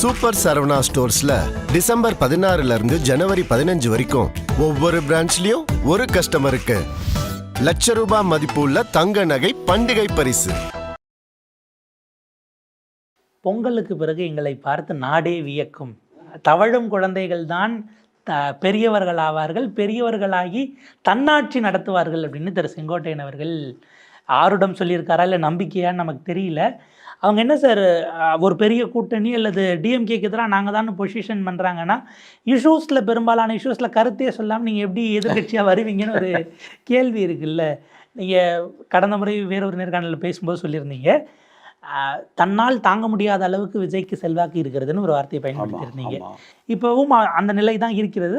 Super Saravana ஸ்டோர்ஸ்ல December பதினாறுல இருந்து ஜனவரி பதினஞ்சு வரைக்கும் ஒவ்வொரு பிரான்ச்லயும் ஒரு கஸ்டமருக்கு லட்ச ரூபாய் மதிப்புள்ள தங்க நகை பண்டிகை பரிசு. பொங்கலுக்கு பிறகு எங்களை பார்த்து நாடே வியக்கும். தவழும் குழந்தைகள் தான் பெரியவர்கள் ஆவார்கள். பெரியவர்களாகி தன்னாட்சி நடத்துவார்கள் அப்படின்னு திரு செங்கோட்டையன் அவர்கள் ஆருடம் சொல்லியிருக்காரா? இல்லை நம்பிக்கையான்னு நமக்கு தெரியல. அவங்க என்ன சார் ஒரு பெரிய கூட்டணி அல்லது டிஎம்கேக்கு எதிராக நாங்கள் தான் பொசிஷன் பண்ணுறாங்கன்னா இஷ்யூஸில் பெரும்பாலான இஷ்யூஸில் கருத்தே சொல்லாமல் நீங்கள் எப்படி எதிர்கட்சியாக வருவீங்கன்னு ஒரு கேள்வி இருக்குல்ல. நீங்கள் கடந்த முறை வேறொரு நேர்காணலில் பேசும்போது சொல்லியிருந்தீங்க. தன்னால் தாங்க முடியாத அளவுக்கு விஜய்க்கு செல்வாக்கு இருக்கிறதுன்னு ஒரு வார்த்தையை பயன்படுத்தியிருந்தீங்க. இப்போவும் அந்த நிலை தான் இருக்கிறது.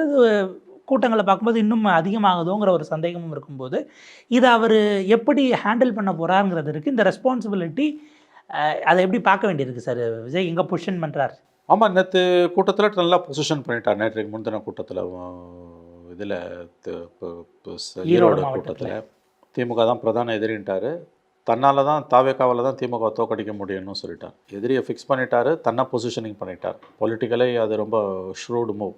கூட்டங்களை பார்க்கும்போது இன்னும் அதிகமாகுதோங்கிற ஒரு சந்தேகமும் இருக்கும்போது இதை அவர் எப்படி ஹேண்டில் பண்ண போகிறாருங்கிறது இருக்குது இந்த ரெஸ்பான்சிபிலிட்டி அதை எப்படி பார்க்க வேண்டியிருக்கு சார்? விஜய் எங்கே பொசிஷன் பண்ணுறாரு ஆமாம் நேற்று கூட்டத்தில் நல்லா பொசிஷன் பண்ணிட்டார். நேற்றைக்கு முந்தின கூட்டத்தில் இதில் ஈரோடு. கூட்டத்தில். திமுக தான் பிரதான எதிரின்ட்டார். தன்னால் தான் தாவேக்காவில் தான் திமுக தோக்கடிக்க முடியும்னு சொல்லிட்டார். எதிரியை ஃபிக்ஸ் பண்ணிட்டாரு. தன்னை பொசிஷனிங் பண்ணிட்டார். பொலிட்டிக்கலி அது ரொம்ப ஷ்ரூடு மூவ்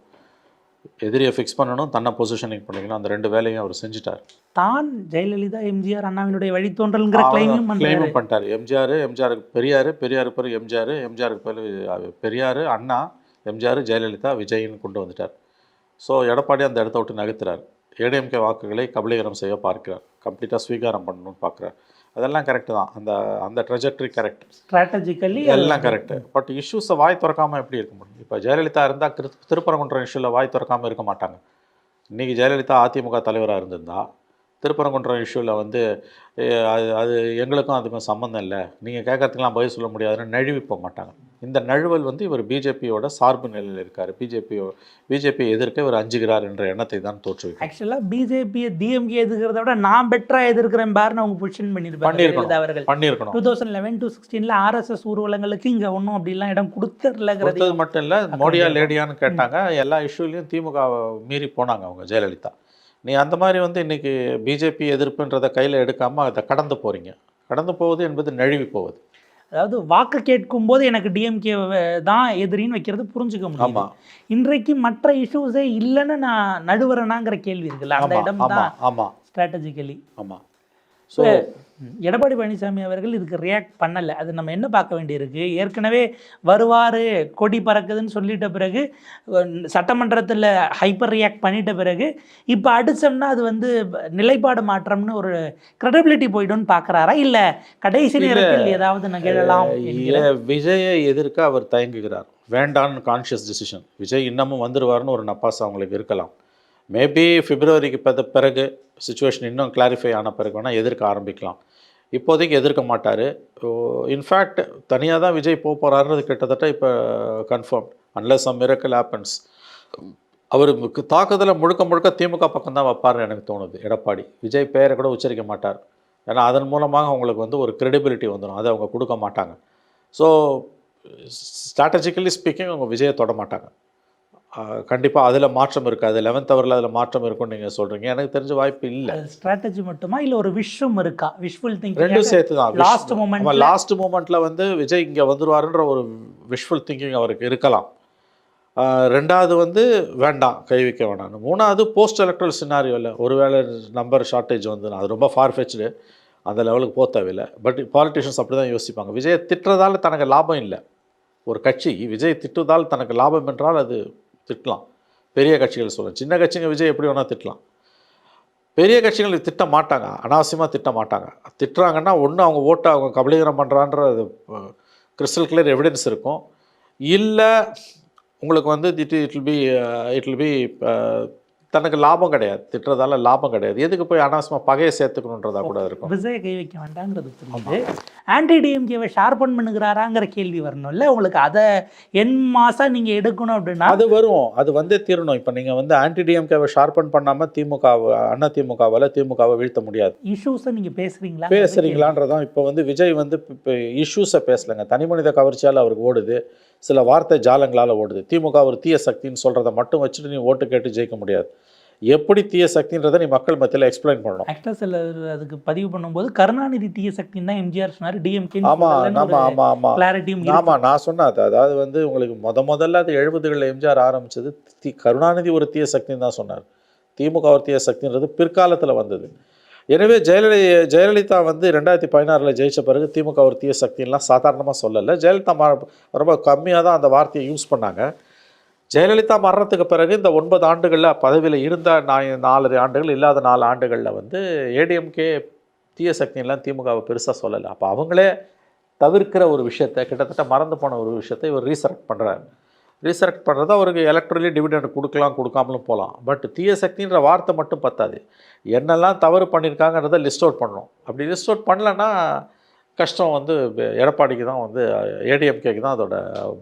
எதிரியை ஃபிக்ஸ் பண்ணணும் தன்னை பொசிஷனிங் பண்ணிக்கணும். அந்த ரெண்டு வேலையும் அவர் செஞ்சுட்டார். தான் ஜெயலலிதா எம்ஜிஆர் அண்ணாவினுடைய வழித்தோன்றல்ங்கிற கிளைமும் கிளைமும் பண்ணிட்டார். எம்ஜிஆர் எம்ஜிஆருக்கு பெரியார் பெரியாருக்கு பிறகு எம்ஜிஆர் எம்ஜிஆருக்கு பிறகு பெரியார் அண்ணா எம்ஜிஆர் ஜெயலலிதா விஜய்னு கொண்டு வந்துட்டார். ஸோ எடப்பாடி அந்த இடத்த விட்டு நகர்த்துறார். ஏடிஎம்கே வாக்குகளை கபலீகரம் செய்ய பார்க்கிறார். கம்ப்ளீட்டாக ஸ்வீகாரம் பண்ணணும்னு பார்க்குறார். அதெல்லாம் கரெக்டு தான். அந்த அந்த ட்ரெஜெக்டரி கரெக்ட் ஸ்ட்ராட்டஜிக்கலி எல்லாம் கரெக்டு பட் இஷ்யூஸை வாய் திறக்காமல் எப்படி இருக்க முடியும்? இப்போ ஜெயலலிதா இருந்தால் திரு திருப்பரங்குன்றம் இஷ்யூவில் வாய் திறக்காமல் இருக்க மாட்டாங்க. இன்றைக்கி ஜெயலலிதா அதிமுக தலைவராக இருந்திருந்தா திருப்பரங்குன்றம் இஷ்யூவில் வந்து "ஏ, அது அது எங்களுக்கும் அதுக்கும் சம்மந்தம் இல்லை. நீங்கள் கேட்கறதுக்கெல்லாம் பதில் சொல்ல முடியாதுன்னு நழுவி போக மாட்டாங்க. இந்த நழுவல் வந்து இவர் பிஜேபியோட சார்பு நிலையில் இருக்கார். பிஜேபியோ பிஜேபி எதிர்க்க இவர் அஞ்சுகிறார் என்ற எண்ணத்தை தான் தோற்றுவிக்கும் ஆக்சுவலாக பிஜேபியை டிஎம்கே எதிர்க்கிறத விட நான் பெட்டராக எதிர்க்கிறேன் பாருன்னு அவங்க பொசிஷன் பண்ணியிருப்பாங்க. அவர்கள். பண்ணியிருக்கணும். டூ தௌசண்ட் லெவன் டு சிக்ஸ்டீனில் ஆர்எஸ்எஸ் ஊர்வலங்களுக்கு இங்கே ஒன்றும் அப்படிலாம் இடம் கொடுத்துடலங்கிறது கொடுத்தது மட்டும் இல்லை மோடியா லேடியான்னு கேட்டாங்க. எல்லா இஷ்யூலையும் திமுக மீறி போனாங்க அவங்க ஜெயலலிதா. நீ அந்த மாதிரி வந்து இன்னைக்கு பிஜேபி எதிர்ப்புன்றதை கையில் எடுக்காமல் அதை கடந்து போகிறீங்க கடந்து போவது என்பது நழுவி போவது. அதாவது வாக்கு கேட்கும் போது எனக்கு டிஎம்கே தான் எதிரின்னு வைக்கிறது புரிஞ்சுக்க முடியும் இன்றைக்கு மற்ற இஷ்யூஸே இல்லைன்னு நான் நடுவரனாங்கிற கேள்வி இருக்குல்ல அந்த இடம் தான் ஆமாம் ஸ்ட்ராட்டஜிக்கலி ஆமாம் ஸோ எடப்பாடி பழனிசாமி அவர்கள் இதுக்கு ரியாக்ட் பண்ணலை. அது நம்ம என்ன பார்க்க வேண்டியிருக்கு? ஏற்கனவே வருவார் கொடி பறக்குதுன்னு சொல்லிட்ட பிறகு சட்டமன்றத்தில் ஹைப்பர் ரியாக்ட் பண்ணிட்ட பிறகு இப்போ அடிச்சோம்னா அது வந்து நிலைப்பாடு மாற்றம்னு ஒரு credibility போயிடும்னு பார்க்குறாரா? இல்லை கடைசி நேரத்தில் ஏதாவது நிகழலாம் விஜயை எதிர்க்க அவர் தயங்குகிறார். வேண்டான்னு கான்ஷியஸ் டிசிஷன் விஜய் இன்னமும் வந்துருவார்னு ஒரு நப்பாஸ் அவங்களுக்கு இருக்கலாம். மேபி பிப்ரவரிக்கு பிற- பிறகு சுச்சுவேஷன் இன்னும் கிளாரிஃபை ஆன பிறகு வேணால் எதிர்க்க ஆரம்பிக்கலாம். இப்போதைக்கு எதிர்க்க மாட்டார். இன்ஃபேக்ட் தனியாக தான் விஜய் போக போகிறாருன்றது கிட்டத்தட்ட இப்போ confirm unless some miracle happens அவர் தாக்குதலை முழுக்க முழுக்க திமுக பக்கம் தான் வைப்பார்னு எனக்கு தோணுது. எடப்பாடி. விஜய் பெயரை கூட உச்சரிக்க மாட்டார். ஏன்னா அதன் மூலமாக அவங்களுக்கு வந்து ஒரு கிரெடிபிலிட்டி வந்துடும் அதை அவங்க கொடுக்க மாட்டாங்க. ஸோ ஸ்ட்ராட்டஜிக்கலி ஸ்பீக்கிங் அவங்க விஜயை தொட மாட்டாங்க. கண்டிப்பாக அதில் மாற்றம் இருக்காது லெவன்த் ஹவரில் அதில் மாற்றம் இருக்கும்னு நீங்கள் சொல்கிறீங்க எனக்கு தெரிஞ்ச வாய்ப்பு இல்லை. ஸ்ட்ராட்டஜி மட்டுமா? இல்லை ஒரு விஷும் இருக்கா? விஷுவல் ரெண்டும் திங்கிங் சேர்த்து தான். லாஸ்ட் மூமெண்ட் லாஸ்ட் மூமெண்ட்டில் வந்து விஜய் இங்கே வந்துருவாருன்ற ஒரு விஷுவல் திங்கிங் அவருக்கு இருக்கலாம். ரெண்டாவது வந்து வேண்டாம் கை வைக்க வேண்டாம் மூணாவது போஸ்ட் எலக்ட்ரல் சினாரியோவில் ஒருவேளை நம்பர் ஷார்ட்டேஜ் வந்து அது ரொம்ப ஃபார்ஃபெச்டு அந்த லெவலுக்கு போக தேவையில்லை. பட் பாலிட்டிஷியன்ஸ் அப்படி தான் யோசிப்பாங்க. விஜயை திட்டுறதால தனக்கு லாபம் இல்லை. ஒரு கட்சி விஜய் திட்டுவதால் தனக்கு லாபம் என்றால் அது திட்டலாம். பெரிய கட்சிகள் சொல்லலாம் சின்ன கட்சிங்க விஜய் எப்படி வேணால் திட்டலாம். பெரிய கட்சிகள் திட்ட மாட்டாங்க. அனாவசியமாக திட்ட மாட்டாங்க. திட்டுறாங்கன்னா ஒன்று அவங்க ஓட்டை அவங்க கபலீகரம் பண்ணுறான்ற கிறிஸ்டல் கிளியர் எவிடன்ஸ் இருக்கும். இல்லை உங்களுக்கு வந்து it it will be it will be தனக்கு லாபம் கிடையாது. திட்டுறதால லாபம் கிடையாது. எதுக்கு போய் அனாவசியமாக பகையை சேர்த்துக்கணுன்றதா கூட இருக்கும். விஜய கை வைக்க வேண்டாங்கிறது புரியுது ஆன்டி டிஎம்கேவை ஷார்பன் பண்ணுகிறாராங்கிற கேள்வி வரணும்ல உங்களுக்கு அதை என் மாசா நீங்க எடுக்கணும் அப்படின்னா? அது வரும். அது வந்தே தீரணும். இப்போ நீங்கள் வந்து ஆன்டி டிஎம்கேவை ஷார்பன் பண்ணாமல் திமுக அண்ணா திமுகவால் திமுகவை வீழ்த்த முடியாது. இஷ்யூஸை நீங்க பேசுறீங்களா? பேசுறீங்களான்றதான் இப்போ வந்து விஜய் வந்து இப்போ இஷ்யூஸை பேசலைங்க. தனி மனித கவர்ச்சியால் அவருக்கு ஓடுது. சில வார்த்தை ஜாலங்களால் ஓடுது. திமுக ஒரு தீய சக்தின்னு சொல்கிறத மட்டும் வச்சுட்டு நீ ஓட்டு கேட்டு ஜெயிக்க முடியாது. எப்படி தீய சக்தின்றதை நீ மக்கள் மத்தியில் எக்ஸ்பிளைன் பண்ணணும். ஆக்சுவலாக சிலர் அதுக்கு பதிவு பண்ணும்போது கருணாநிதி தீய சக்தின்னு தான் எம்ஜிஆர் சொன்னார் டிஎம்கே ஆமா ஆமா ஆமா ஆமா. கிளாரிட்டியும் ஆமா நான் சொன்னேன் அது. அதாவது வந்து உங்களுக்கு முத முதல்ல அது எழுபதுகளில் எம்ஜிஆர் ஆரம்பிச்சது தி கருணாநிதி ஒரு தீய சக்தின்னு தான் சொன்னார். திமுக ஒரு தீய சக்தின்றது பிற்காலத்தில் வந்தது. எனவே ஜெயலலிதா ஜெயலலிதா வந்து ரெண்டாயிரத்தி பதினாறில் ஜெயிச்ச பிறகு திமுக ஒரு தீய சக்தின்லாம் சாதாரணமாக சொல்லலை. ஜெயலலிதா மா ரொம்ப கம்மியாக தான் அந்த வார்த்தையை யூஸ் பண்ணாங்க. ஜெயலலிதா மரணத்துக்கு பிறகு இந்த ஒன்பது ஆண்டுகளில் பதவியில் இருந்த நா- நாலு ஆண்டுகள் இல்லாத நாலு ஆண்டுகளில் வந்து ஏடிஎம்கே தீய சக்தியெல்லாம் திமுகவை பெருசாக சொல்லலை. அப்போ அவங்களே தவிர்க்கிற ஒரு விஷயத்தை கிட்டத்தட்ட மறந்து போன ஒரு விஷயத்தை இவர் ரீசரெக்ட் பண்ணுறாரு ரீசரெக்ட் பண்ணுறது அவருக்கு எலக்ட்ரலி டிவிடெண்ட் கொடுக்கலாம் கொடுக்காமலும் போகலாம். பட் தீய சக்தின்ற வார்த்தை மட்டும் பத்தாது. என்னெல்லாம் தவறு பண்ணியிருக்காங்கன்றதை லிஸ்ட் அவுட் பண்ணணும். அப்படி லிஸ்ட் அவுட் பண்ணலன்னா கஷ்டம் வந்து எடப்பாடிக்கு தான் வந்து ஏடிஎம்கேக்கு தான் அதோட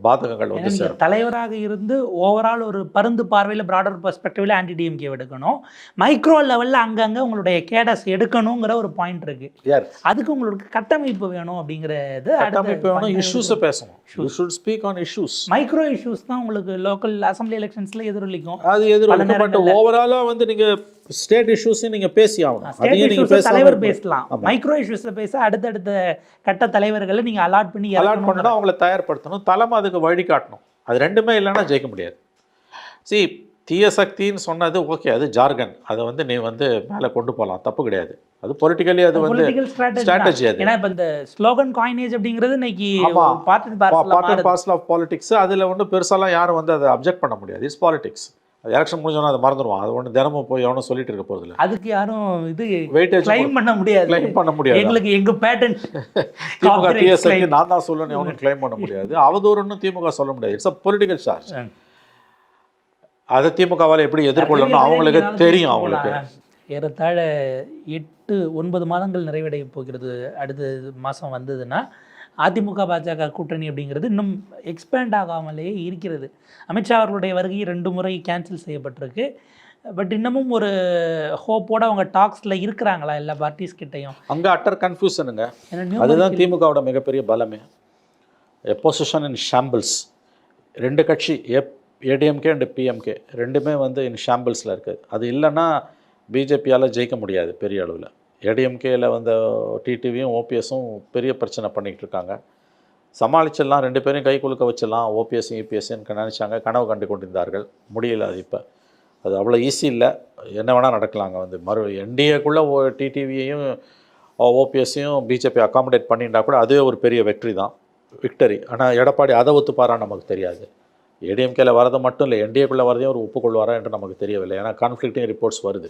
பாதகங்கள் வந்து சேரும். தலைவராக இருந்து ஓவரால் ஒரு பருந்து பார்வையில் பிராடர் பெர்ஸ்பெக்டிவ்ல ஆன்டி டிஎம்கே எடுக்கணும். மைக்ரோ லெவல்ல அங்கங்க உங்களுடைய கேடஸ் எடுக்கணுங்கிற ஒரு பாயிண்ட் இருக்கு. யார் அதுக்கு உங்களுக்கு கட்டமைப்பு வேணும் அப்படிங்கிறது கட்டமைப்பு வேணும் இஷ்யூஸை பேசணும். You should speak on issues micro issues தான் உங்களுக்கு லோக்கல் அசம்பிளி எலெக்ஷன்ஸ்ல எதிரொலிக்கும். அது எதிர்ப்பு பட் ஓவராலாக வந்து நீங்க ஸ்டேட் இஷ்யூஸையும் நீங்க பேசி ஆகணும் ஸ்டேட் இஷ்யூஸ் தலைவர் பேசலாம். மைக்ரோ இஷ்யூஸ்ல பேச அடுத்தடுத்த கட்ட தலைவர்களை நீங்க அலாட் பண்ணி அலாட் பண்ணணும் அவங்கள தயார்படுத்தணும். தலைமை அதுக்கு வழி காட்டணும். அது ரெண்டுமே இல்லைன்னா ஜெயிக்க முடியாது. சி தீய சக்தின்னு சொன்னது ஓகே அது ஜார்கன் அதை வந்து நீ வந்து மேலே கொண்டு போகலாம் தப்பு கிடையாது. அது பொலிட்டிக்கலி அது வந்து ஸ்ட்ராட்டஜி அது. ஏன்னா இப்ப இந்த ஸ்லோகன் காயினேஜ் அப்படிங்கிறது இன்னைக்கு. Part and parcel of politics அதில் ஒன்றும் பெருசாலாம் யாரும் வந்து அதை அப்ஜெக்ட் பண்ண முடியாது. இட்ஸ் பாலிடிக்ஸ் அது எலெக்ஷன் முடிஞ்சோன்னா அதை மறந்துடுவான். அது ஒன்று தினமும் போய் எவனும் சொல்லிட்டு இருக்க போகிறதில்ல அதுக்கு யாரும் இது வெயிட்டேஜ் கிளைம் பண்ண முடியாது. கிளைம் பண்ண முடியாது. எங்களுக்கு எங்க பேட்டன்ட் திமுக டிஎஸ்ஐக்கு நான் தான் சொல்லணும் எவனும் கிளைம் பண்ண முடியாது. அவதூறுன்னு திமுக சொல்ல முடியாது. இட்ஸ் அ பொலிட்டிக்கல் சார்ஜ் அதை திமுகவால் எப்படி எதிர்கொள்ளணும் அவங்களுக்கு தெரியும் அவங்களுக்கு. ஏறத்தாழ எட்டு ஒன்பது மாதங்கள் நிறைவடைய போகிறது அடுத்த மாதம் வந்ததுன்னா அதிமுக பாஜக கூட்டணி அப்படிங்கிறது இன்னும் எக்ஸ்பேண்ட் ஆகாமலேயே இருக்கிறது. அமித்ஷா அவர்களுடைய வருகை ரெண்டு முறை கேன்சல் செய்யப்பட்டிருக்கு. பட் இன்னமும் ஒரு ஹோப்போட அவங்க டாக்ஸில் இருக்கிறாங்களா எல்லா பார்ட்டிஸ் கிட்டையும்? அங்கே அட்டர் கன்ஃபியூஷனுங்க அதுதான் திமுகவோட மிகப்பெரிய பலமே. எப்போசிஷன் இன் ஷாம்பிள்ஸ் ரெண்டு கட்சி எப் ஏடிஎம்கே அண்ட் பிஎம்கே ரெண்டுமே வந்து இன் ஷாம்பிள்ஸில் இருக்குது அது இல்லைன்னா பிஜேபியால் ஜெயிக்க முடியாது பெரிய அளவில். ஏடிஎம்கேயில் வந்த டிடிவியும் ஓபிஎஸும் பெரிய பிரச்சனை பண்ணிக்கிட்டு இருக்காங்க. சமாளிச்சிடலாம் ரெண்டு பேரையும் கை குலுக்க வச்சிடலாம். ஓபிஎஸ் இபிஎஸ்ன்னு நினச்சாங்க. கனவு கண்டு கொண்டிருந்தார்கள். முடியல அது இப்போ. அது அவ்வளோ ஈஸி இல்லை. என்ன வேணால் நடக்கலாங்க. வந்து மறு என்டிஏக்குள்ளே ஓ டிடிவியையும் ஓபிஎஸ்ஸையும் பிஜேபி அகாமடேட் பண்ணிட்டா கூட அதுவே ஒரு பெரிய வெற்றி தான். விக்டரி ஆனால் எடப்பாடி அதை ஒத்துப்பாரான்னு நமக்கு தெரியாது. ஏடிஎம்கேல வரது மட்டும் இல்லை என்டிஏக்குள்ளே வரதையும் ஒரு ஒப்புக்கொள்வாரா என்று நமக்கு தெரியவில்லை. ஏன்னா கான்ஃப்ளிக்டிங் ரிப்போர்ட்ஸ் வருது.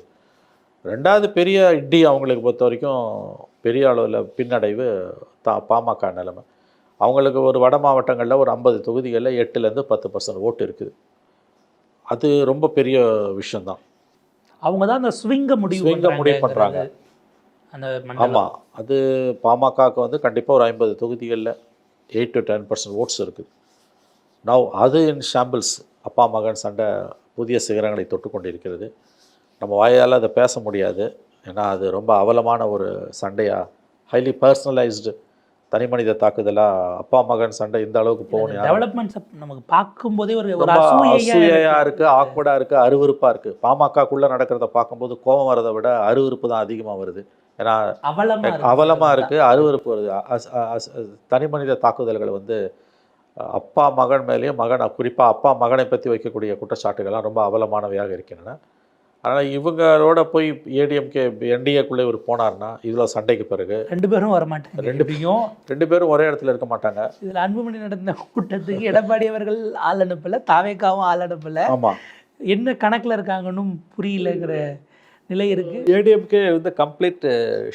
ரெண்டாவது பெரிய இடி அவங்களுக்கு பொறுத்த வரைக்கும் பெரிய அளவில் பின்னடைவு தா பாமக நிலைமை. அவங்களுக்கு ஒரு வட மாவட்டங்களில் ஒரு ஐம்பது தொகுதிகளில் எட்டுலேருந்து பத்து பர்சன்ட் ஓட்டு இருக்குது. அது ரொம்ப பெரிய விஷயந்தான் அவங்க தான் அந்த ஸ்விங்க முடிவு அ முடிவு மண்டலம். ஆமாம் அது பாமகவுக்கு வந்து கண்டிப்பாக ஒரு ஐம்பது தொகுதிகளில் eight to ten percent votes இருக்குது. நவ் அது இன் ஷாம்பிள்ஸ் அப்பா மகன் சண்டை புதிய சிகரங்களை தொட்டு கொண்டிருக்கிறது நம்ம வாயால் அதை பேச முடியாது. ஏன்னா அது ரொம்ப அவலமான ஒரு சண்டையாக ஹைலி பர்சனலைஸ்டு தனி மனித தாக்குதலாக அப்பா மகன் சண்டை இந்த அளவுக்கு போகணும் டெவலப்மெண்ட்ஸ் நமக்கு பார்க்கும்போதே ஒரு ஒரு ரொம்ப அசூயையா அசூயா இருக்கு. இருக்கு ஆக்வர்டா இருக்கு அருவருப்பா இருக்கு. பாமகக்குள்ள நடக்கிறத பார்க்கும்போது கோபம் வரதை விட அருவருப்பு தான் அதிகமா வருது. ஏன்னா அவலமா இருக்கு. அவலமா இருக்கு அருவருப்பு வருது. அஸ்- அஸ்- தனி மனித தாக்குதல்கள் வந்து அப்பா மகன் மேலேயும் மகன் குறிப்பா அப்பா மகனை பற்றி வைக்கக்கூடிய குற்றச்சாட்டுகள்லாம் ரொம்ப அவலமானவையாக இருக்கின்றன. ஆனால் இவங்களோட போய் ஏடிஎம்கே என்டிஏக்குள்ளே இவர் போனார்னா இவ்வளோ சண்டைக்கு பிறகு ரெண்டு பேரும் வர மாட்டாங்க ரெண்டு எப்படியும் ரெண்டு பேரும் ஒரே இடத்துல இருக்க மாட்டாங்க. இதுல அன்புமணி நடந்த கூட்டத்துக்கு எடப்பாடி அவர்கள் ஆள் அனுப்பல தாவேக்காவும் ஆள் அனுப்பல. ஆமா. என்ன கணக்குல இருக்காங்கன்னு புரியலங்கிற நிலை இருக்கு. ஏடிஎம்கே வந்து கம்ப்ளீட்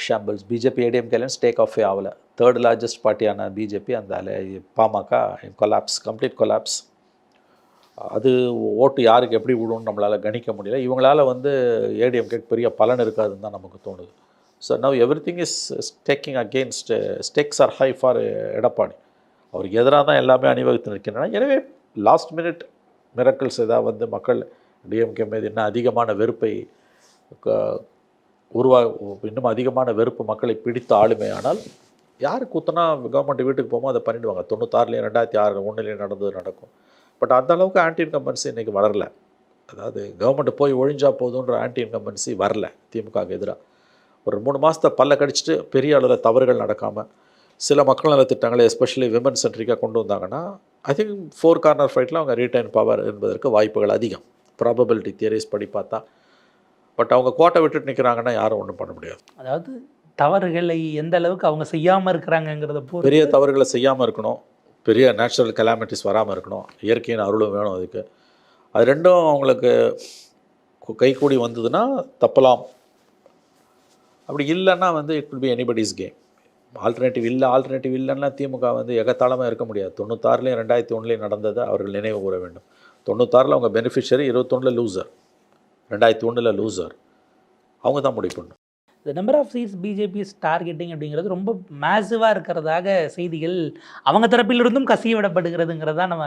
ஷாம்பிள்ஸ் பிஜேபி ஏடிஎம்கேலையும் ஸ்டேக் ஆஃபே ஆகலை. தேர்ட் லார்ஜஸ்ட் பார்ட்டியான பிஜேபி அந்த பாமக கொலாப்ஸ் கம்ப்ளீட் கொலாப்ஸ் அது ஓட்டு யாருக்கு எப்படி விடும்னு நம்மளால் கணிக்க முடியல. இவங்களால் வந்து ஏடிஎம்கே பெரிய பலன் இருக்காதுன்னு தான் நமக்கு தோணுது. So now everything is stacking against stakes are high for Edappadi. அவருக்கு எதிராக தான் எல்லாமே அணிவகுத்து நிற்கின்றன. எனவே லாஸ்ட் மினிட் மிரக்கல்ஸ் ஏதாவது வந்து மக்கள் டிஎம்கே மீது இன்னும் அதிகமான வெறுப்பை க- உருவா இன்னும் அதிகமான வெறுப்பு மக்களை பிடித்த ஆளுமையானால் யார் கூத்தனா கவர்மெண்ட் வீட்டுக்கு போமோ அதை பண்ணிடுவாங்க. தொண்ணூத்தாறுலேயும் ரெண்டாயிரத்தி ஆறு ஒன்றுலேயும் நடந்தது நடக்கும். பட் அந்த அளவுக்கு ஆன்டி இன்கம்பன்சி இன்றைக்கி வளரல. அதாவது கவர்மெண்ட் போய் ஒழிஞ்சா போதுன்ற ஆன்டி இன்கம்பன்சி வரல திமுகவுக்கு எதிராக ஒரு மூணு மாதத்தை பல்ல கடிச்சிட்டு பெரிய அளவில் தவறுகள் நடக்காமல் சில மக்கள் நல திட்டங்களை எஸ்பெஷலி விமன் சென்ட்ரிக்காக கொண்டு வந்தாங்கன்னா ஐ திங்க் ஃபோர் கார்னர் ஃபைட்டில் அவங்க ரீட்டைன் பவர் என்பதற்கு வாய்ப்புகள் அதிகம். ப்ராபபிலிட்டி தியரிஸ் படி பார்த்தா. பட் அவங்க கோட்டை விட்டுட்டு நிற்கிறாங்கன்னா யாரும் ஒன்றும் பண்ண முடியாது. அதாவது தவறுகளை எந்த அளவுக்கு அவங்க செய்யாம இருக்கிறாங்கிறத பொறுத்து பெரிய தவறுகளை செய்யாமல் இருக்கணும். பெரிய நேச்சுரல் கலாமிட்டிஸ் வராமல் இருக்கணும். இயற்கையின் அருளும் வேணும் அதுக்கு. அது ரெண்டும் அவங்களுக்கு கைகூடி வந்ததுன்னா தப்பலாம். அப்படி இல்லைன்னா வந்து it will be anybody's game alternative இல்லை ஆல்டர்னேட்டிவ் இல்லைன்னா திமுக வந்து எகத்தாளமாக இருக்க முடியாது. தொண்ணூத்தாறுலேயும் ரெண்டாயிரத்தி ஒன்றுலேயும் நடந்ததை அவர்கள் நினைவு கூற வேண்டும். தொண்ணூத்தாறில் அவங்க பெனிஃபிஷரி இருபத்தொன்னில் லூசர் ரெண்டாயிரத்தி ஒன்றில் லூசர் அவங்க தான் முடிவு பண்ணணும். இந்த number of seats BJP targeting அப்படிங்கிறது ரொம்ப மேசிவாக இருக்கிறதாக செய்திகள் அவங்க தரப்பிலிருந்தும் கசிய விடப்படுகிறதுங்கிறத நம்ம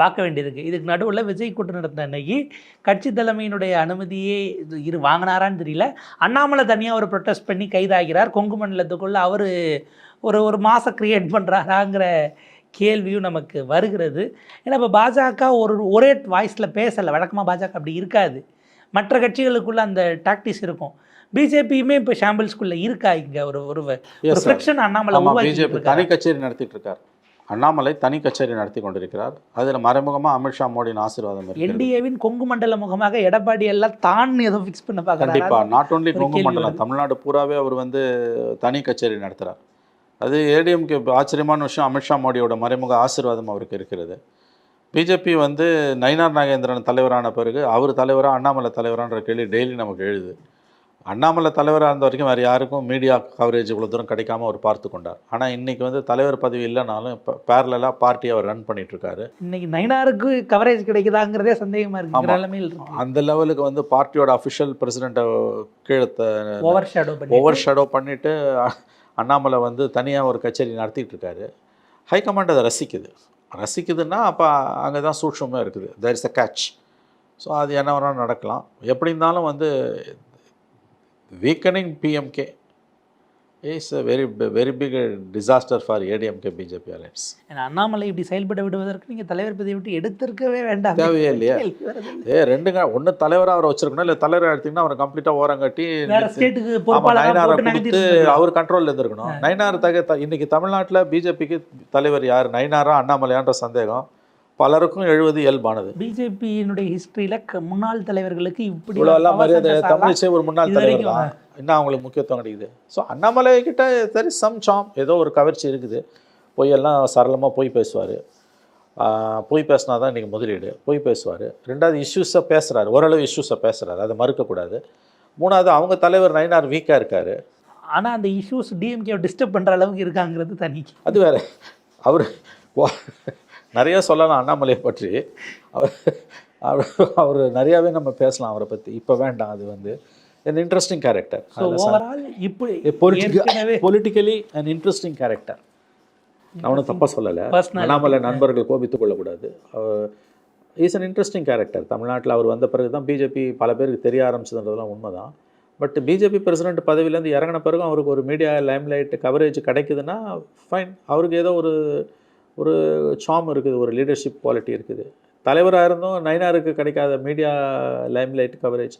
பார்க்க வேண்டியிருக்கு. இதுக்கு நடுவில் விஜய் கூட்டம் நடந்த அன்னைக்கு கட்சி தலைமையினுடைய அனுமதியே இது இரு வாங்கினாரான்னு தெரியல. அண்ணாமலை தனியாக ஒரு ப்ரொட்டஸ்ட் பண்ணி கைதாகிறார். கொங்கு மண்டலத்துக்குள்ளே அவர் ஒரு ஒரு மாதம் க்ரியேட் பண்ணுறாராங்கிற கேள்வியும் நமக்கு வருகிறது. ஏன்னா இப்போ பாஜக ஒரு ஒரே வாய்ஸில் பேசலை. வழக்கமாக பாஜக அப்படி இருக்காது. மற்ற கட்சிகளுக்குள்ளே அந்த டாக்டிஸ் இருக்கும். பிஜேபியுமே இப்போ ஷாம்பிள்ஸ்குள்ளே இருக்கா இங்கே? ஒரு ஒரு. Friction Annamalai BJP. தனி கச்சேரி நடத்திட்டு இருக்கார். அண்ணாமலை தனி கச்சேரி நடத்தி கொண்டிருக்கிறார். அதில் மறைமுகமாக அமித்ஷா மோடியின் ஆசீர்வாதம் என்டிஏவின் கொங்கு மண்டல முகமாக எடப்பாடி எல்லாம் தான் ஏதோ ஃபிக்ஸ் பண்ண கண்டிப்பா. பார்க்குறாரு நாட் ஓன்லி கொங்கு மண்டலம். தமிழ்நாடு பூராவே அவர் வந்து தனி கச்சேரி நடத்துகிறார் அது ஏடிஎம்கே ஆச்சரியமான விஷயம். அமித்ஷா மோடியோட மறைமுக ஆசீர்வாதம் அவருக்கு இருக்கிறது. பிஜேபி வந்து நயினார் நாகேந்திரன் தலைவரான பிறகு அவர் தலைவரா அண்ணாமலை தலைவரான்ற கேள்வி டெய்லி நமக்கு எழுது. அண்ணாமலை தலைவராக இருந்த வரைக்கும் வேறு யாருக்கும் மீடியா கவரேஜ் இவ்வளோ தூரம் கிடைக்காம அவர் பார்த்து கொண்டார். ஆனால் இன்னைக்கு வந்து தலைவர் பதவி இல்லைனாலும் இப்போ பேரலாக பார்ட்டி அவர் ரன் பண்ணிட்டு இருக்காரு. இன்னைக்கு நைனாருக்கு கவரேஜ் கிடைக்குதாங்கிறதே சந்தேகமா இருக்கு. ஆமா. நிலைமையில் அந்த லெவலுக்கு வந்து பார்ட்டியோட அஃபிஷியல் பிரசிடெண்ட்டை கீழே ஓவர் ஷேடோ ஓவர் ஷேடோ பண்ணிவிட்டு அண்ணாமலை வந்து தனியாக ஒரு கச்சேரி நடத்திட்டு இருக்காரு. ஹைகமாண்ட் அதை ரசிக்குது. ரசிக்குதுன்னா அப்போ அங்கே தான் சூட்சமாக இருக்குது. There is a catch so அது என்ன வேணாலும் நடக்கலாம். எப்படி இருந்தாலும் வந்து weakening PMK is a very very big disaster for ADMK BJP alliance Annamalai இப்படி செயல்பட விடுவதற்கு நீங்க தலைவர் பதவி விட்டு எடுத்திருக்கவே வேண்டாம். தேவையே இல்லையா? ஏ ரெண்டுங்க ஒன்று தலைவராக அவரை வச்சிருக்கணும் இல்லை தலைவராக எடுத்தீங்கன்னா அவரை கம்ப்ளீட்டாக ஓரம் கட்டி நயினாரை கொடுத்து அவர் கண்ட்ரோல்ல இருந்திருக்கணும். நயினார் தக இன்னைக்கு தமிழ்நாட்டுல பிஜேபிக்கு தலைவர் யார்? நயினாரா அண்ணாமலையான்ற சந்தேகம். பலருக்கும் எழுவது இயல்பானது. பிஜேபியினுடைய ஹிஸ்டரியில முன்னாள் தலைவர்களுக்கு இப்படி மரியாதை தமிழிசை ஒரு முன்னாள் தலைவர் தான். இன்னும் அவங்களுக்கு முக்கியத்துவம் கிடைக்குது ஸோ அண்ணாமலை கிட்ட தெர் இஸ் சம் சாம் ஏதோ ஒரு கவர்ச்சி இருக்குது. பொய்யெல்லாம் சரளமாக போய் பேசுவார். போய் பேசினா தான் இன்றைக்கி முதலீடு. போய் பேசுவார். ரெண்டாவது இஷ்யூஸை பேசுகிறாரு ஓரளவு இஷ்யூஸை பேசுகிறாரு அதை மறுக்கக்கூடாது. மூணாவது அவங்க தலைவர் நயினார் வீக்காக இருக்கார். ஆனா அந்த இஷ்யூஸ் டிஎம்கே டிஸ்டர்ப் பண்ற அளவுக்கு இருக்காங்கிறது தனி. அது வேற. அவர் நிறைய சொல்லலாம் அண்ணாமலையை பற்றி. அவர் அவர் அவர் நிறையாவே நம்ம பேசலாம் அவரை பற்றி இப்போ வேண்டாம் அது வந்து an இப்படி ஏற்கனவே பொலிட்டிக்கலி அன் இன்ட்ரெஸ்டிங் கேரக்டர் நான் ஒன்றும் தப்பாக சொல்லலை. அண்ணாமலை நண்பர்கள் கோபித்துக் கொள்ளக்கூடாது. இஸ் அன் இன்ட்ரெஸ்டிங் கேரக்டர் தமிழ்நாட்டில் அவர் வந்த பிறகு தான் பிஜேபி பல பேருக்கு தெரிய ஆரம்பிச்சதுன்றதெல்லாம் உண்மைதான். பட் பிஜேபி பிரசிடென்ட் பதவியிலேருந்து இறங்கின பிறகும் அவருக்கு ஒரு மீடியா லைம்லைட் கவரேஜ் கிடைக்குதுன்னா ஃபைன் அவருக்கு ஏதோ ஒரு ஒரு சாம் இருக்குது ஒரு லீடர்ஷிப் குவாலிட்டி இருக்குது. தலைவராக இருந்தும் நைனாருக்கு கிடைக்காத மீடியா லைம்லைட் கவரேஜ்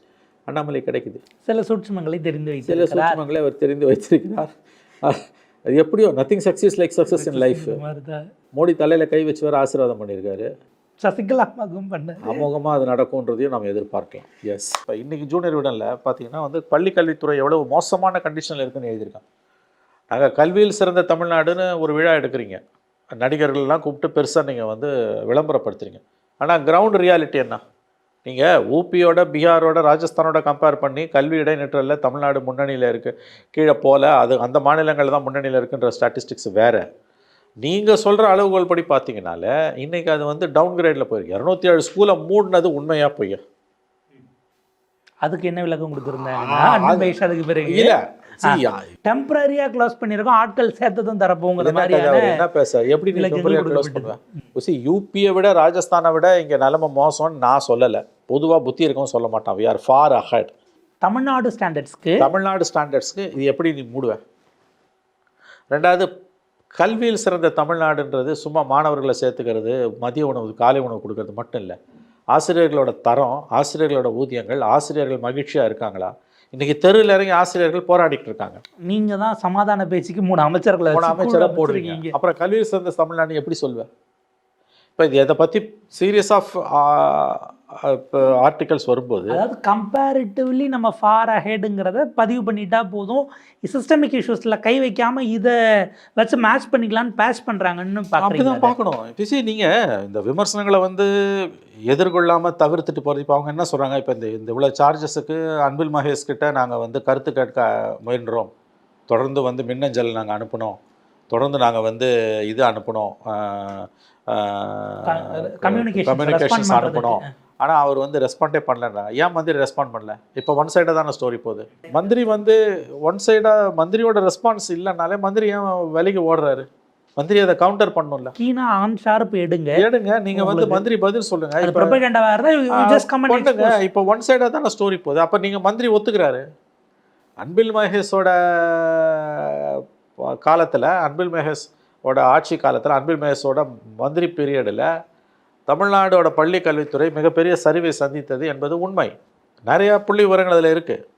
அண்ணாமலை கிடைக்குது. சில சூட்சுமங்களை தெரிந்து சில வைத்திருக்கிறார் சூட்சமங்களை அவர் தெரிந்து வைத்திருக்கிறார். அது எப்படியோ nothing success like success in life. Modi தலையில் கை வச்சு வேறு ஆசீர்வாதம் பண்ணியிருக்காரு. சசிகலா அம்மாக்கும் பண்ண அமோகமாக அது நடக்கும்ன்றதையும் நம்ம எதிர்பார்க்கலாம். எஸ் இப்போ இன்றைக்கி ஜூனியர் விடனில் பார்த்தீங்கன்னா வந்து பள்ளி கல்வித்துறை எவ்வளவு மோசமான கண்டிஷனில் இருக்குன்னு எழுதியிருக்காங்க. நாங்கள் கல்வியில் சிறந்த தமிழ்நாடுன்னு ஒரு விழா எடுக்கிறீங்க. நடிகர்கள்லாம் கூப்பிட்டு பெருசாக நீங்கள் வந்து விளம்பரப்படுத்துறீங்க. ஆனால் கிரவுண்ட் ரியாலிட்டி என்ன? நீங்கள் ஊபியோட பீகாரோட ராஜஸ்தானோட கம்பேர் பண்ணி கல்வி இடைநிற்றலில் தமிழ்நாடு முன்னணியில் இருக்குது கீழே போல அது அந்த மாநிலங்கள் தான் முன்னணியில் இருக்குன்ற ஸ்டாட்டிஸ்டிக்ஸ் வேறு. நீங்கள் சொல்கிற அளவுகோல் படி பார்த்தீங்கனால இன்றைக்கி அது வந்து டவுன் கிரேடில் போயிருக்கு. இரநூத்தி ஏழு ஸ்கூலை மூடினது உண்மையாக பொய்யா? அதுக்கு என்ன விளக்கம் பைஷ் அதுக்கு பிறகு இல்லை. டெம்பரரியா க்ளோஸ் பண்ணியிருக்கோம். ஆட்கள் சேர்த்ததும் தரப்போங்கிற மாதிரியான என்ன பேச? எப்படி டெம்பரரியாக க்ளோஸ். பண்ணுவேன் சி யூபியை விட ராஜஸ்தானை விட இங்கே நிலைமை மோசம்னு நான் சொல்லலை. பொதுவாக புத்தி இருக்கவும் சொல்ல மாட்டான். We are far ahead Tamil Nadu ஸ்டாண்டர்ட்ஸ்க்கு Tamil Nadu ஸ்டாண்டர்ட்ஸ்க்கு இது எப்படி நீ மூடுவேன் ரெண்டாவது கல்வியில் சிறந்த தமிழ்நாடுன்றது சும்மா மாணவர்களை சேர்த்துக்கிறது மதிய உணவு காலை உணவு கொடுக்கறது மட்டும் இல்லை. ஆசிரியர்களோட தரம் ஆசிரியர்களோட ஊதியங்கள் ஆசிரியர்கள் மகிழ்ச்சியாக இருக்காங்களா? இன்னைக்கு தெருவில் இறங்கி ஆசிரியர்கள் போராடிட்டு இருக்காங்க. நீங்க தான் சமாதான பேச்சுக்கு மூணு அமைச்சர்களை வச்சு அமைச்சராக போடுறீங்க. அப்புறம் கல்வி சிறந்த தமிழ்நாடு எப்படி சொல்வேன் இப்போ இது இதை பற்றி சீரியஸ் ஆஃப் இப்போ ஆர்டிகல்ஸ் வரும்போது அதாவது கம்பேரிட்டிவ்லி நம்ம ஃபார் அஹெடுங்கிறத பதிவு பண்ணிட்டா போதும். சிஸ்டமிக் இஷ்யூஸில் கை வைக்காம இதை வச்சு மேட்ச் பண்ணிக்கலாம்னு பேட்ச் பண்ணுறாங்கன்னு அப்படிதான் பார்க்குறீங்க பார்க்கணும். பிசி நீங்கள் இந்த விமர்சனங்களை வந்து எதிர்கொள்ளாமல் தவிர்த்துட்டு போகிறது இப்போ அவங்க என்ன சொல்கிறாங்க இப்போ இந்த இந்த இவ்வளோ சார்ஜஸுக்கு அன்பில் மகேஷ் கிட்ட நாங்கள் வந்து கருத்து கேட்க முயன்றோம். தொடர்ந்து வந்து மின்னஞ்சல் நாங்கள் அனுப்பினோம். தொடர்ந்து நாங்கள் வந்து இது அனுப்பினோம். கம்யூனிகேஷன் அனுப்பினோம். ஆனால் அவர் வந்து ரெஸ்பாண்டே பண்ணலன்றாங்க ஏன் மந்திரி ரெஸ்பாண்ட் பண்ணல? இப்போ ஒன் சைடாக தானே ஸ்டோரி போகுது. மந்திரி வந்து ஒன் சைடாக மந்திரியோட ரெஸ்பான்ஸ் இல்லைனாலே மந்திரி ஏன் வேலைக்கு ஓடுறாரு? மந்திரி அதை கவுண்டர் பண்ணணும்ல. கீனா ஆன் ஷார்ப் எடுங்க. ஏடுங்க நீங்க வந்து மந்திரி பதில் சொல்லுங்க. ப்ரொபகண்டா பண்ணுங்க. இப்போ ஒன் சைடா தானே ஸ்டோரி போகுது. அப்ப நீங்க மந்திரி ஒத்துக்கிறாரு. அன்பில் மகேஷோட காலத்துல அன்பில் மகேஷோட ஆட்சி காலத்துல அன்பில் மகேஷோட மந்திரி பீரியடில் தமிழ்நாடோட பள்ளி கல்வித்துறை மிகப்பெரிய சரிவை சந்தித்தது என்பது உண்மை. நிறைய புள்ளி விவரங்கள் அதில் இருக்கு.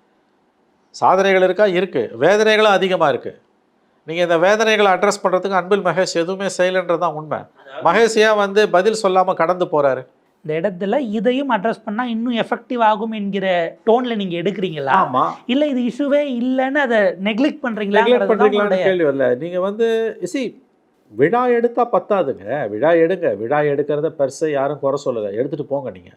சாதனைகள் இருக்கா? இருக்கு. வேதனைகளும் அதிகமாக இருக்கு. நீங்க இந்த வேதனைகளை அட்ரஸ் பண்றதுக்கு அன்பில் மகேஷ் எதுவுமே செய்யலைன்றது தான் உண்மை. மகேஷ் ஏன் வந்து பதில் சொல்லாம கடந்து போறாரு? இந்த இடத்துல இதையும் அட்ரஸ் பண்ணா இன்னும் எஃபெக்டிவ் ஆகும் என்கிற டோன்ல நீங்க எடுக்கிறீங்களா? ஆமா. இல்ல இது இஷ்யூவே இல்லைன்னு அதை நெக்லெக்ட் பண்றீங்களான்னு கேள்வி வரல. நீங்க வந்து சி விழா எடுத்தா பத்தாதுங்க. விழா எடுங்க. விழா எடுக்கிறத பெருசை யாரும் குறை சொல்லலை. எடுத்துட்டு போங்க நீங்க.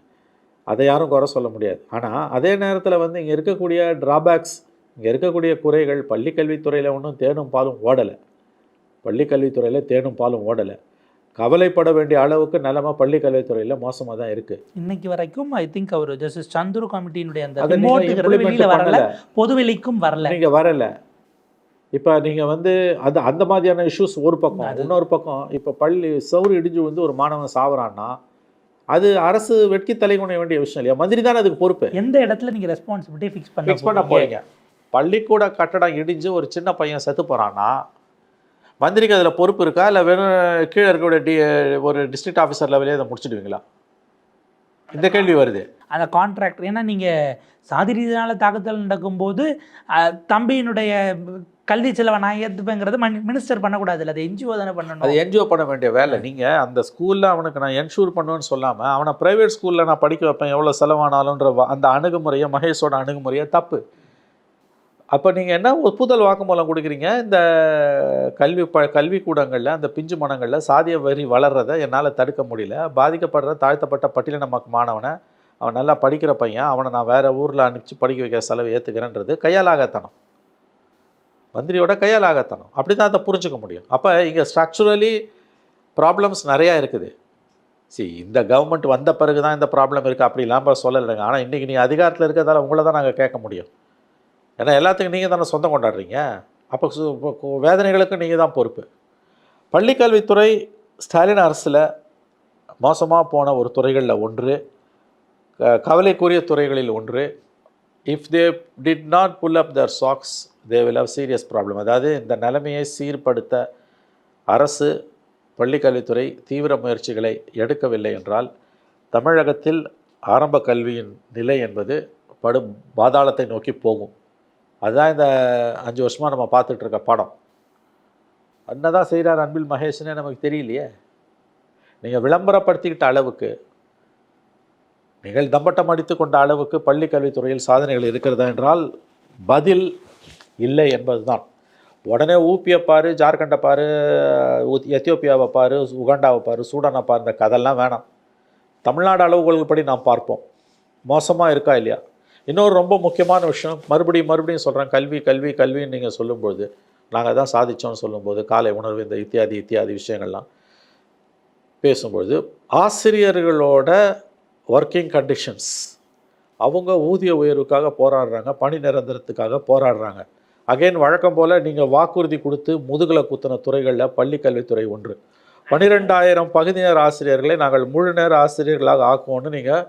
அதை யாரும் குறை சொல்ல முடியாது. ஆனா அதே நேரத்துல வந்து இங்க இருக்கக்கூடிய டிராபேக்ஸ் இங்க இருக்கக்கூடிய குறைகள் பள்ளி கல்வித்துறையில ஒன்றும் தேனும் பாலும் ஓடலை. பள்ளி கல்வித்துறையில தேனும் பாலும் ஓடலை. கவலைப்பட வேண்டிய அளவுக்கு நிலைமை பள்ளி கல்வித்துறையில மோசமா தான் இருக்கு. இன்னைக்கு வரைக்கும் ஐ திங்க் அவர் ஜஸ்டிஸ் சந்துரு கமிட்டியினுடைய அந்த. பொதுவெளிக்கும் வரல. நீங்க வரல. இப்போ நீங்க வந்து அது அந்த மாதிரியான இஷ்யூஸ் ஒரு பக்கம் இன்னொரு பக்கம் இப்போ பள்ளி சவுறு இடிஞ்சு வந்து ஒரு மாணவன் சாவறான்னா அது அரசு வெட்கி தலைகுனிய வேண்டிய விஷயம் இல்லையா? மந்திரி தானே அதுக்கு பொறுப்பு. எந்த இடத்துல நீங்க ரெஸ்பான்சிபிலிட்டி ஃபிக்ஸ் பண்ண ஃபிக்ஸ் பண்ண போறீங்க? பள்ளிக்கூட கட்டடம் இடிஞ்சு ஒரு சின்ன பையன் செத்து போறான்னா மந்திரிக்கு அதில் பொறுப்பு இருக்கா? இல்லை வெறும் கீழே இருக்கக்கூடிய டி ஒரு டிஸ்ட்ரிக்ட் ஆஃபீஸர் லெவலே அதை முடிச்சிடுவீங்களா? இந்த கேள்வி வருது. அந்த கான்ட்ராக்ட் ஏன்னா நீங்க சாதி ரீதியான தாக்குதல் நடக்கும்போது தம்பியினுடைய கல்வி செலவை நான் ஏற்றுப்பேங்கிறது மினிஸ்டர் பண்ணக்கூடாது இல்லை அது என்ஜிஓ தானே அது பண்ணணும் என்ஜிஓ பண்ண வேண்டிய வேலை. நீங்கள் அந்த ஸ்கூலில் அவனுக்கு நான் என்ஷூர் பண்ணுவேன்னு சொல்லாமல் அவனை ப்ரைவேட் ஸ்கூலில் நான் படிக்க வைப்பேன் எவ்வளோ செலவானாலுன்ற வ- அந்த அணுகுமுறையை மகேஷோட அணுகுமுறையை தப்பு. அப்போ நீங்கள் என்ன ஒப்புதல் வாக்குமூலம் கொடுக்குறீங்க? இந்த கல்வி ப கல்விக்கூடங்களில் அந்த பிஞ்சு மனங்களில் சாதிய வரி வளர்றதை என்னால் தடுக்க முடியல. பாதிக்கப்படுற தாழ்த்தப்பட்ட பட்டியலின நமக்கு மாணவனை அவன் நல்லா படிக்கிற பையன் அவனை நான் வேறு ஊரில் அனுப்பிச்சு படிக்க வைக்கிற செலவு ஏற்றுக்கிறேன்றது கையாலாகத்தனம். மந்திரியோட கையாலாகத்தனம். அப்படி தான் அதை புரிஞ்சுக்க முடியும். அப்போ இங்கே ஸ்ட்ரக்சுரலி ப்ராப்ளம்ஸ் நிறையா இருக்குது. சரி இந்த கவர்மெண்ட் வந்த பிறகு தான் இந்த ப்ராப்ளம் இருக்குது அப்படி இல்லாமல் சொல்லலைங்க. ஆனால் இன்றைக்கி நீ அதிகாரத்தில் இருக்கிறதால உங்களை தான் நாங்கள் கேட்க முடியும். ஏன்னா எல்லாத்துக்கும் நீங்கள் தானே சொந்தம் கொண்டாடுறீங்க. அப்போ வேதனைகளுக்கும் வேதனைகளுக்கு நீங்கள் தான் பொறுப்பு. பள்ளிக்கல்வித்துறை ஸ்டாலின் அரசில் மோசமாக போன ஒரு துறைகளில் ஒன்று க- கவலைக்குரிய துறைகளில் ஒன்று. If they did not pull up their socks they will have serious problem அதாவது இந்த நிலைமையை சீர்படுத்த அரசு பள்ளிக்கல்வித்துறை தீவிர முயற்சிகளை எடுக்கவில்லை என்றால் தமிழகத்தில் ஆரம்ப கல்வியின் நிலை என்பது படு பாதாளத்தை நோக்கி போகும். அதுதான் இந்த அஞ்சு வருஷமாக நம்ம பார்த்துட்ருக்க படம். என்னதான் செய்கிறார் அன்பில் மகேஷ்னே நமக்கு தெரியலையே. நீங்கள் விளம்பரப்படுத்திக்கிட்ட அளவுக்கு நீங்கள் தம்பட்டம் அடித்து கொண்ட அளவுக்கு பள்ளி கல்வித்துறையில் சாதனைகள் இருக்கிறதா என்றால் பதில் இல்லை என்பது தான் உடனே ஊப்பியை பாரு ஜார்க்கண்டை பாரு உத்- எத்தியோப்பியாவை பாரு உகாண்டாவை பாரு சூடானை பாரு இந்த கதெல்லாம் வேணாம். தமிழ்நாடு அளவுகளுக்கு படி நாம் பார்ப்போம். மோசமாக இருக்கா இல்லையா? இன்னொரு ரொம்ப முக்கியமான விஷயம் மறுபடியும் மறுபடியும் சொல்கிறேன் கல்வி கல்வி கல்வின்னு நீங்கள் சொல்லும்போது நாங்கள் தான் சாதித்தோம்னு சொல்லும்போது காலை உணர்வு இந்த இத்தியாதி இத்தியாதி விஷயங்கள்லாம் பேசும்பொழுது ஆசிரியர்களோட ஒர்க்கிங் கண்டிஷன்ஸ் அவங்க ஊதிய உயர்வுக்காக போராடுறாங்க பணி நிரந்தரத்துக்காக போராடுறாங்க. அகைன் வழக்கம் போல் நீங்கள் வாக்குறுதி கொடுத்து முதுகில் குத்தின துறைகளில் பள்ளி கல்வித்துறை ஒன்று. பன்னிரெண்டாயிரம் பகுதி நேர ஆசிரியர்களை நாங்கள் முழு நேர ஆசிரியர்களாக ஆக்குவோன்னு நீங்கள்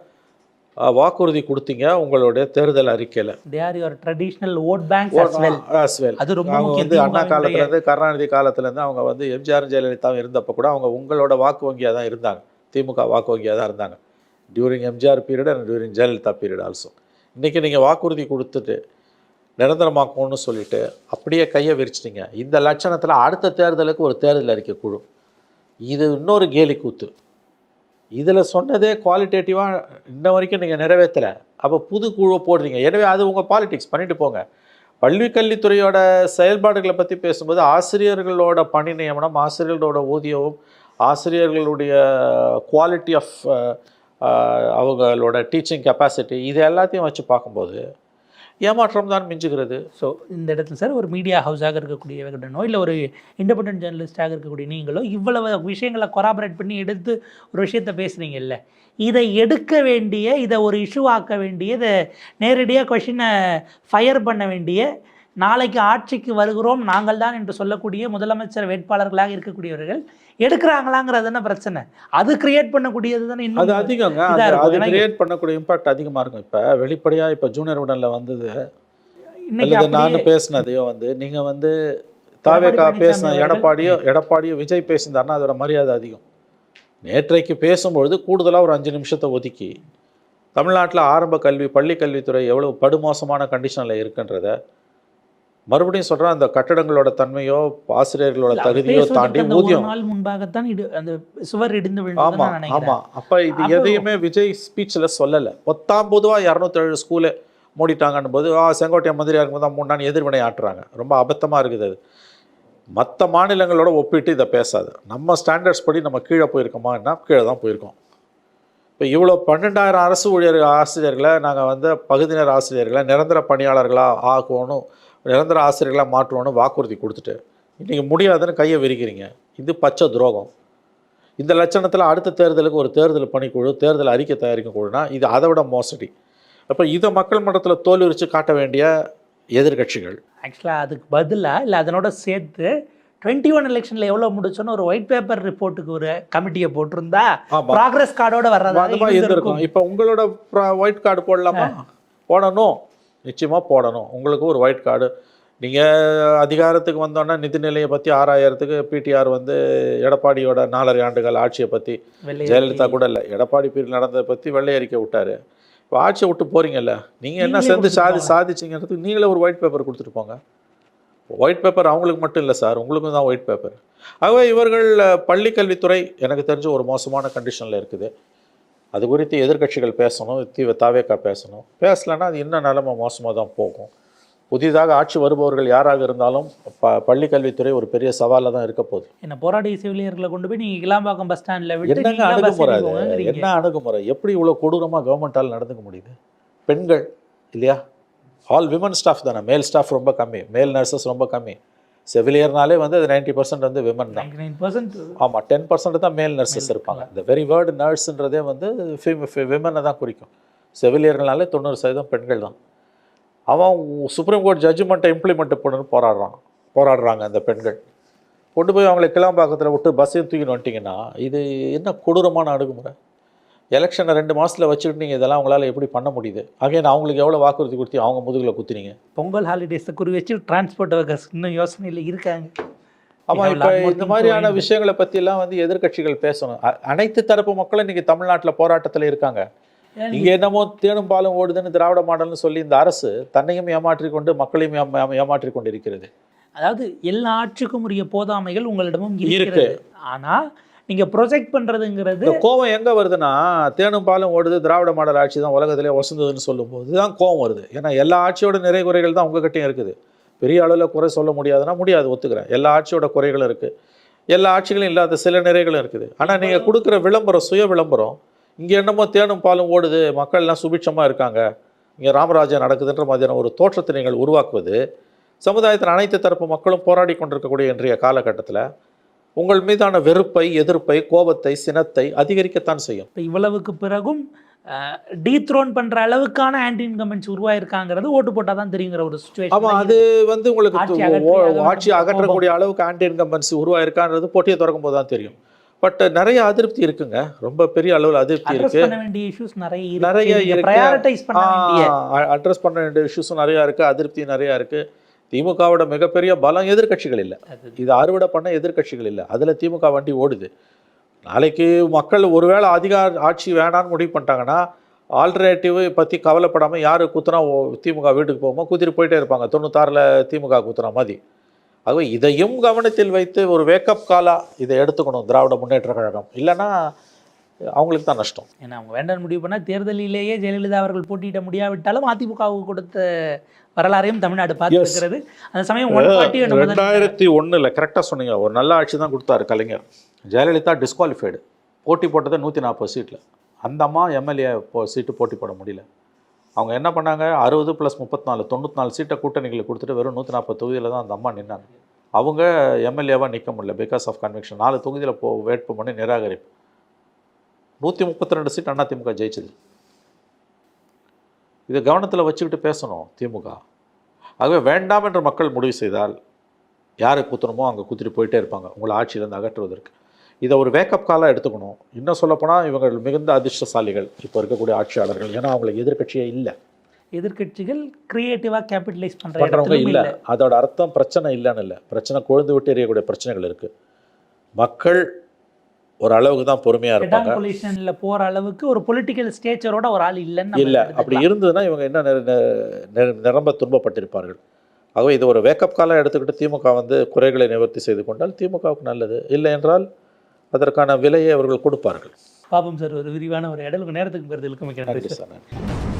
வாக்குறுதி கொடுத்தீங்க உங்களுடைய தேர்தல் அறிக்கையில். They are your traditional vote bank as well. அது ரொம்ப அவங்க முக்கியம். வந்து அண்ணா காலத்துலேருந்து கருணாநிதி காலத்துலேருந்து அவங்க வந்து எம்ஜிஆர் ஜெயலலிதாவும் இருந்தப்போ கூட அவங்க உங்களோட வாக்கு வங்கியாக தான் இருந்தாங்க. திமுக வாக்கு வங்கியாக தான் இருந்தாங்க. During MGR period and during Jayalalithaa period also இன்றைக்கி நீங்கள் வாக்குறுதி கொடுத்துட்டு நிரந்தரமாக்கணும்னு சொல்லிட்டு அப்படியே கையை விரிச்சிட்டீங்க. இந்த லட்சணத்தில் அடுத்த தேர்தலுக்கு ஒரு தேர்தல் அறிக்கை குழு. இது இன்னொரு கேலி கூத்து இதில் சொன்னதே குவாலிட்டேட்டிவாக இன்ன வரைக்கும் நீங்கள் நிறைவேற்றலை. அப்போ புது குழுவை போடுறீங்க. எனவே அது உங்கள் பாலிடிக்ஸ் பண்ணிட்டு போங்க. பள்ளி கல்வித்துறையோட செயல்பாடுகளை பற்றி பேசும்போது ஆசிரியர்களோட பணி நியமனம் ஆசிரியர்களோட ஊதியமும் ஆசிரியர்களுடைய குவாலிட்டி ஆஃப் அவங்களோட டீச்சிங் கெப்பாசிட்டி இது எல்லாத்தையும் வச்சு பார்க்கும்போது ஏமாற்றம் தான் மிஞ்சுகிறது. ஸோ இந்த இடத்துல சார் ஒரு மீடியா ஹவுஸாக இருக்கக்கூடியவர்களோ இல்லை ஒரு இண்டிபெண்ட் ஜேர்னலிஸ்டாக இருக்கக்கூடிய நீங்களோ இவ்வளவு விஷயங்களை கொராபரேட் பண்ணி எடுத்து ஒரு விஷயத்த பேசுகிறீங்கல்ல இதை எடுக்க வேண்டிய இதை ஒரு இஷ்யூ ஆக்க வேண்டிய இதை நேரடியாக கொஷினை ஃபயர் பண்ண வேண்டிய நாளைக்கு ஆட்சிக்கு வருகிறோம் நாங்கள் தான் என்று சொல்லக்கூடிய முதலமைச்சர் வேட்பாளர்களாக இருக்கக்கூடியவர்கள் எடுக்கிறாங்களாங்கிறது என்ன பிரச்சனை. அது கிரியேட் பண்ணக்கூடியது தானே அது இன்னும் அதிகங்க அது கிரியேட் பண்ணக்கூடிய இம்பாக்ட் அதிகமாக இருக்கும். இப்போ வெளிப்படையாக இப்போ ஜூனியர் உடனில் வந்தது. இன்னைக்கு நான் பேசினதையோ வந்து நீங்கள் வந்து தாவேக்கா பேசின எடப்பாடியோ எடப்பாடியோ விஜய் பேசியிருந்தாருன்னா அதோட மரியாதை அதிகம். நேற்றைக்கு பேசும்பொழுது கூடுதலாக ஒரு அஞ்சு நிமிஷத்தை ஒதுக்கி தமிழ்நாட்டில் ஆரம்ப கல்வி பள்ளி கல்வித்துறை எவ்வளவு படுமோசமான கண்டிஷனில் இருக்குன்றத மறுபடியும் சொல்கிறேன் அந்த கட்டடங்களோட தன்மையோ ஆசிரியர்களோட தகுதியோ தாண்டி ஊதியம். நாள் முன்பாகத்தான் இடு அந்த சுவர் இடிந்து ஆமா விழுந்ததுன்னு நான் நினைக்கிறேன். ஆமா. அப்ப இது எதையுமே விஜய் ஸ்பீச்ல சொல்லல. பத்தாம் பொதுவா இரநூத்தேழு ஸ்கூலு மூடிட்டாங்கன்னு போது ஆ செங்கோட்டையன் மந்திரியா இருக்கும்போது தான் மூணு நாள் எதிர்வினை ஆட்டுறாங்க. ரொம்ப அபத்தமா இருக்குது அது. மற்ற மாநிலங்களோட ஒப்பிட்டு இதை பேசாது. நம்ம ஸ்டாண்டர்ட்ஸ் படி நம்ம கீழே போயிருக்கோமான்னா கீழே தான் போயிருக்கோம். இப்போ இவ்வளோ பன்னெண்டாயிரம் அரசு ஊழியர் ஆசிரியர்களை நாங்கள் வந்து பகுதியினர் ஆசிரியர்களை நிரந்தர பணியாளர்களாக ஆக்குவோன்னு நிரந்தர ஆசிரியர்களாக மாற்றுவோன்னு வாக்குறுதி கொடுத்துட்டு இன்றைக்கி முடியாதுன்னு கையை விரிக்கிறீங்க. இது பச்சை துரோகம். இந்த லட்சணத்தில் அடுத்த தேர்தலுக்கு ஒரு தேர்தல் பணிக்குழு தேர்தல் அறிக்கை தயாரிக்கும் குழுனா இது அதை விட மோசடி. அப்போ இதை மக்கள் மன்றத்தில் தோல்விரிச்சு காட்ட வேண்டிய எதிர்க்கட்சிகள் ஆக்சுவலாக அதுக்கு பதிலாக இல்லை அதனோட சேர்த்து டுவெண்ட்டி ஒன் எலெக்ஷனில் எவ்வளோ முடிச்சோன்னு ஒரு ஒயிட் பேப்பர் ரிப்போர்ட்டுக்கு ஒரு கமிட்டியை போட்டிருந்தா ப்ராக்ரஸ் கார்டோட வர்றதா இருந்திருக்கும். இப்போ உங்களோட ஒயிட் கார்டு போடலாமா? போடணும். நிச்சயமாக போடணும். உங்களுக்கு ஒரு ஒயிட் கார்டு நீங்கள் அதிகாரத்துக்கு வந்தோன்னா நிதிநிலையை பற்றி ஆறாயிரத்துக்கு பிடிஆர் வந்து எடப்பாடியோட நாலரை ஆண்டுகள் ஆட்சியை பற்றி ஜெயலலிதா கூட இல்லை. எடப்பாடி பீரியட் நடந்ததை பற்றி வெள்ளை அறிக்கை விட்டாரு. இப்போ ஆட்சியை விட்டு போறீங்கல்ல நீங்கள் என்ன சேர்ந்து சாதி. சாதிச்சிங்கிறதுக்கு நீங்களே ஒரு ஒயிட் பேப்பர் கொடுத்துட்டு போங்க. ஒயிட் பேப்பர் அவங்களுக்கு மட்டும் இல்லை சார் உங்களுக்கும் தான் ஒயிட் பேப்பர் ஆகவே இவர்கள் அஹ், பள்ளி கல்வித்துறை எனக்கு தெரிஞ்ச ஒரு மோசமான கண்டிஷனில் இருக்குது. அது குறித்து எதிர்க்கட்சிகள் பேசணும் தீவ தாவேக்கா பேசணும். பேசலைன்னா அது இன்னும் நிலைமை மோசமாக தான் போகும். புதிதாக ஆட்சி வருபவர்கள் யாராக இருந்தாலும் ப பள்ளி கல்வித்துறை ஒரு பெரிய சவாலில் தான் இருக்க போகுது. என்ன போராடி செவிலியர்களை கொண்டு போய் நீங்கள் கிளாம்பாக்கம் பஸ் ஸ்டாண்டில் என்னங்க அணுகுமுறை. என்ன அணுகுமுறை? எப்படி இவ்வளோ கொடூரமாக கவர்மெண்ட்டால் நடந்துக்க முடியுது? பெண்கள் இல்லையா? ஆல் விமன் ஸ்டாஃப் தானே. மேல் ஸ்டாஃப் ரொம்ப கம்மி. மேல் நர்சஸ் ரொம்ப கம்மி. செவிலியர்னாலே வந்து அது நைன்டி பர்சன்ட் வந்து விமன் தான். 99% ஆமாம் டென் பர்சன்ட் தான் மேல் நர்சஸ் இருப்பாங்க. இந்த வெரி வேர்டு நர்ஸ்ன்றதே வந்து விமனை தான் குறிக்கும். செவிலியர்கள்னாலே தொண்ணூறு சதவீதம் பெண்கள் தான். அவன் சுப்ரீம் கோர்ட் ஜட்ஜ்மெண்ட்டை இம்ப்ளிமெண்ட் பண்ணணும்னு போராடுறான். போராடுறாங்க அந்த பெண்கள். கொண்டு போய் அவங்களை கிளாம்பாக்கத்தில் விட்டு பஸ்ஸையும் தூக்கின்னு வந்துட்டிங்கன்னா இது என்ன கொடூரமான அணுகுமுறை? எலெக்ஷனை ரெண்டு மாதத்தில் வச்சுக்கிட்டு நீங்கள் இதெல்லாம் உங்களால் எப்படி பண்ண முடியுது? அகைன் அவங்களுக்கு எவ்வளோ வாக்குறுதி கொடுத்து அவங்க முதுகில் குத்துனீங்க. பொங்கல் ஹாலிடேஸை குறி வச்சு டிரான்ஸ்போர்ட் ஒர்க்கர்ஸ் இன்னும் யோசனையில் இருக்காங்க. ஆமாம் இப்போ இந்த மாதிரியான. விஷயங்களை பற்றிலாம் வந்து எதிர்க்கட்சிகள் பேசணும். அனைத்து தரப்பு மக்களும் இன்னைக்கு தமிழ்நாட்டில் போராட்டத்தில் இருக்காங்க. இங்கே என்னமோ தேனும் பாலும் ஓடுதுன்னு திராவிட மாடல்னு சொல்லி இந்த அரசு தன்னையும் ஏமாற்றிக் கொண்டு மக்களையும் ஏமா- ஏமா- ஏமாற்றிக் கொண்டு இருக்கிறது அதாவது எல்லா ஆட்சிக்கும் உரிய போதாமைகள் உங்களிடமும் இருக்கு. இருக்கிறது ஆனா நீங்க ப்ரொஜெக்ட் பண்றதுங்கிறது இந்த கோவம் எங்கே வருதுன்னா தேனும் பாலும் ஓடுது திராவிட மாடல் ஆட்சி தான் உலகத்திலே வசந்ததுன்னு சொல்லும்போது தான் கோவம் வருது. ஏன்னா எல்லா ஆட்சியோட நிறை குறைகள் தான் உங்ககிட்டயும் இருக்குது. பெரிய அளவில் குறை சொல்ல முடியாதுன்னா முடியாது ஒத்துக்கிறேன். எல்லா ஆட்சியோட குறைகளும் இருக்குது எல்லா ஆட்சிகளும் இல்லாத சில நிறைகளும் இருக்குது. ஆனால் நீங்கள் கொடுக்குற விளம்பரம் சுய விளம்பரம் இங்கே என்னமோ தேனும் பாலும் ஓடுது மக்கள் எல்லாம் சுபிட்சமாக இருக்காங்க. இங்கே ராமராஜ்யம் நடக்குதுன்ற மாதிரியான ஒரு தோற்றத்தை நீங்கள் உருவாக்குவது சமுதாயத்தின் அனைத்து தரப்பு மக்களும் போராடி கொண்டிருக்கக்கூடிய இன்றைய காலகட்டத்தில் உங்கள் மீதான வெறுப்பை எதிர்ப்பை கோபத்தை சினத்தை அதிகரிக்கத்தான் செய்யும். இப்போ இவ்வளவுக்கு பிறகும் டீத்ரோன் பண்ற அளவுக்கான ஆன்டி இன்கமெண்ட்ஸ் உருவாயிருக்காங்கிறது ஓட்டு போட்டா தான் தெரியுங்கிற ஒரு சுச்சுவேஷன் அது வந்து உங்களுக்கு ஆட்சி அகற்றக்கூடிய அளவுக்கு ஆன்டி இன்கம்பன்சி உருவாயிருக்கான்றது போட்டியை திறக்கும் போது தான் தெரியும். பட் நிறைய அதிருப்தி இருக்குங்க. ரொம்ப பெரிய அளவில் அதிருப்தி இருக்கு. வேண்டிய இஷ்யூஸ் நிறைய நிறைய. ப்ரையாரிட்டைஸ் பண்ண அட்ரஸ் பண்ண வேண்டிய இஷ்யூஸும் நிறையா இருக்கு. அதிருப்தி நிறையா இருக்கு. திமுகவோட மிகப்பெரிய பலம் எதிர்க்கட்சிகள் இல்லை. இது அறுவடை பண்ண எதிர்க்கட்சிகள் இல்லை. அதில் திமுக வண்டி ஓடுது. நாளைக்கு மக்கள் ஒருவேளை அதிக ஆட்சி வேணான்னு முடிவு பண்ணிட்டாங்கன்னா ஆல்டர்னேட்டிவ் பற்றி கவலைப்படாமல் யார் குத்துனா ஓ- திமுக வீட்டுக்கு போகுமோ குத்திட்டு போயிட்டே இருப்பாங்க. தொண்ணூத்தாறில் திமுக குத்துற மாதிரி. ஆகவே இதையும் கவனத்தில் வைத்து ஒரு வேக்கப் காலாக இதை எடுத்துக்கணும் திராவிட முன்னேற்ற கழகம். இல்லைன்னா அவங்களுக்கு தான் நஷ்டம். ஏன்னா அவங்க வேண்டாம் முடிவு பண்ணால் தேர்தலிலேயே ஜெயலலிதா அவர்கள் போட்டியிட முடியாவிட்டாலும் அதிமுகவுக்கு கொடுத்த வரலாறையும் தமிழ்நாடு பார்த்துருக்கிறது. அந்த சமயம் ரெண்டாயிரத்தி ஒன்றில் கரெக்டாக சொன்னீங்க. ஒரு நல்ல ஆட்சி தான் கொடுத்தாரு கலைஞர். ஜெயலலிதா டிஸ்குவாலிஃபைடு போட்டி போட்டது நூற்றி நாற்பது சீட்டில் அந்த அம்மா எம்எல்ஏ போ சீட்டு போட்டி போட முடியல. அவங்க என்ன பண்ணாங்க? அறுபது ப்ளஸ் முப்பத்தி நாலு தொண்ணூற்றி நாலு சீட்டை கூட்டணிகளுக்கு கொடுத்துட்டு வெறும் நூற்றி நாற்பது தொகுதியில் தான் அந்த அம்மா நின்னாங்க. அவங்க எம்எல்ஏவாக நிற்க முடியல பிகாஸ் ஆஃப் கன்வெக்ஷன் நாலு தொகுதியில் போ வேட்பு பண்ணி நிராகரிப்பு. நூற்றி முப்பத்தி ரெண்டு சீட் அண்ணா திமுக ஜெயிச்சது. இதை கவனத்தில் வச்சுக்கிட்டு பேசணும் திமுக. ஆகவே வேண்டாம் என்று மக்கள் முடிவு செய்தால் யாரை குத்தணுமோ அங்கே குத்திட்டு போயிட்டே இருப்பாங்க. உங்களை ஆட்சியிலேருந்து அகற்றுவதற்கு. இதை ஒரு வேக்கப் காலாக எடுத்துக்கணும். இன்னும் சொல்லப்போனால் இவங்க மிகுந்த அதிர்ஷ்டசாலிகள் இப்போ இருக்கக்கூடிய ஆட்சியாளர்கள். ஏன்னா அவங்களுக்கு எதிர்க்கட்சியே இல்லை. எதிர்க்கட்சிகள் கிரியேட்டிவாக கேபிட்டலைஸ் பண்ணுற பண்ணுறவங்க இல்லை. அதோட அர்த்தம் பிரச்சனை இல்லைன்னு இல்லை. பிரச்சனை கொழுந்து விட்டு எறியக்கூடிய பிரச்சனைகள் இருக்குது மக்கள் ஒரு அளவுக்கு தான் பொறுமையாக இருப்பாங்க. பொலிஷனில் போகிற அளவுக்கு ஒரு பொலிட்டிக்கல் ஸ்டேச்சரோட ஒரு ஆள் இல்லைன்னு இல்லை. அப்படி இருந்ததுன்னா இவங்க என்ன நிர- நிர- நிர- நிரம்ப துன்பப்பட்டிருப்பார்கள். ஆகவே இது ஒரு வேக்கப் காலம் எடுத்துக்கிட்டு திமுக வந்து குறைகளை நிவர்த்தி செய்து கொண்டால் திமுகவுக்கு நல்லது. இல்லை என்றால் அதற்கான விலையை அவர்கள் கொடுப்பார்கள். பாப்போம் சார் ஒரு விரிவான ஒரு இடலுக்கு நேரத்துக்கு மிக்க நன்றி சார். சார் நன்றி.